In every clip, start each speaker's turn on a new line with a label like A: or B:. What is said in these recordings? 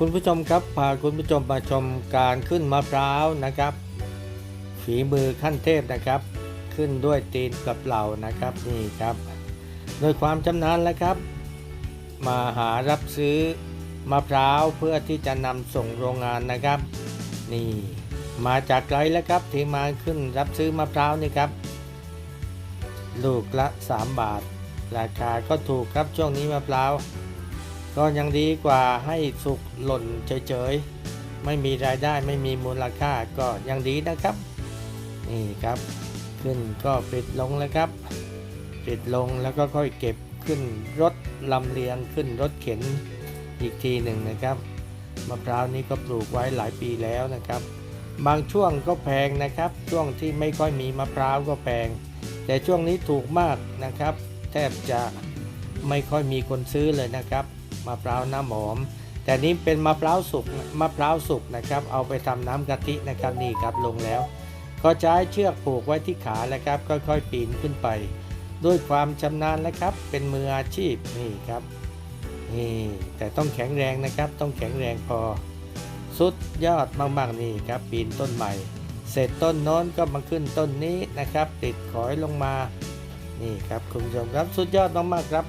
A: คุณผู้ชมครับพาคุณผู้ชมมาชมการขึ้นมะพร้าวนะครับ ฝีมือขั้นเทพนะครับ ขึ้นด้วยตีนกับเหล่านะครับนี่ครับ โดยความชำนาญแล้วครับ มาหารับซื้อมะพร้าวเพื่อที่จะนำส่งโรงงานนะครับ นี่มาจากไกลแล้วครับที่มาขึ้นรับซื้อมะพร้าวนี่ครับ ลูกละ 3 บาท ราคาก็ถูกครับช่วงนี้มะพร้าว ก็ยังดีกว่าให้สุกหล่นเฉยๆ ไม่มีรายได้ไม่มีมูลค่าก็ยังดีนะครับ นี่ครับ ขึ้นก็ปิดลงแล้วครับ ปิดลงแล้วก็ค่อยเก็บขึ้นรถลำเลียงขึ้นรถเข็นอีกทีหนึ่งนะครับมะพร้าวนี้ก็ปลูกไว้หลายปีแล้วนะครับ บางช่วงก็แพงนะครับ ช่วงที่ไม่ค่อยมีมะพร้าวก็แพง แต่ช่วงนี้ถูกมากนะครับ แทบจะไม่ค่อยมีคนซื้อเลยนะครับ มะพร้าวน้ำหอม แต่นี้เป็นมะพร้าวสุกมะพร้าวสุกนะครับ เอาไปทำน้ำกะทินะครับนี่ครับลงแล้ว ก็ใช้เชือกผูกไว้ที่ขาแล้วครับค่อยๆปีนขึ้นไป ด้วยความชำนาญนะครับ เป็นมืออาชีพนี่ครับนี่แต่ต้องแข็งแรงนะครับ ต้องแข็งแรงพอ สุดยอดมากๆนี่ครับ ปีนต้นใหม่ เสร็จต้นโน้นก็มาขึ้นต้นนี้นะครับ ติดขอยลงมานี่ครับคุณผู้ชมครับสุดยอดมากๆครับ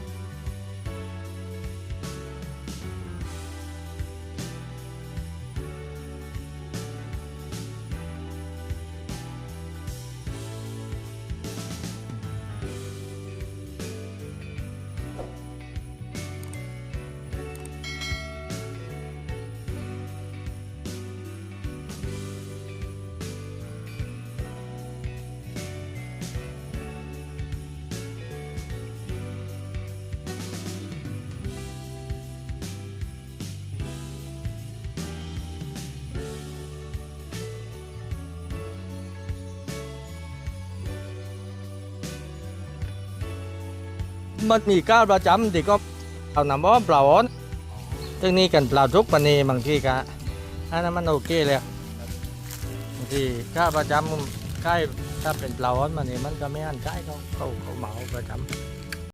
A: มันมีก้าวประจำที่ก็เอาน้ำอ้อมเปล่าอ้อนซึ่งนี่กันเปล่าทุกปนีบางทีก็อันนั้นมันโอเคเลยบางทีก้าวประจำใกล้ถ้าเป็นเปล่าอ้อนมันนี่มันก็ไม่อันใกล้เขาเขาเขาเหมาประจำ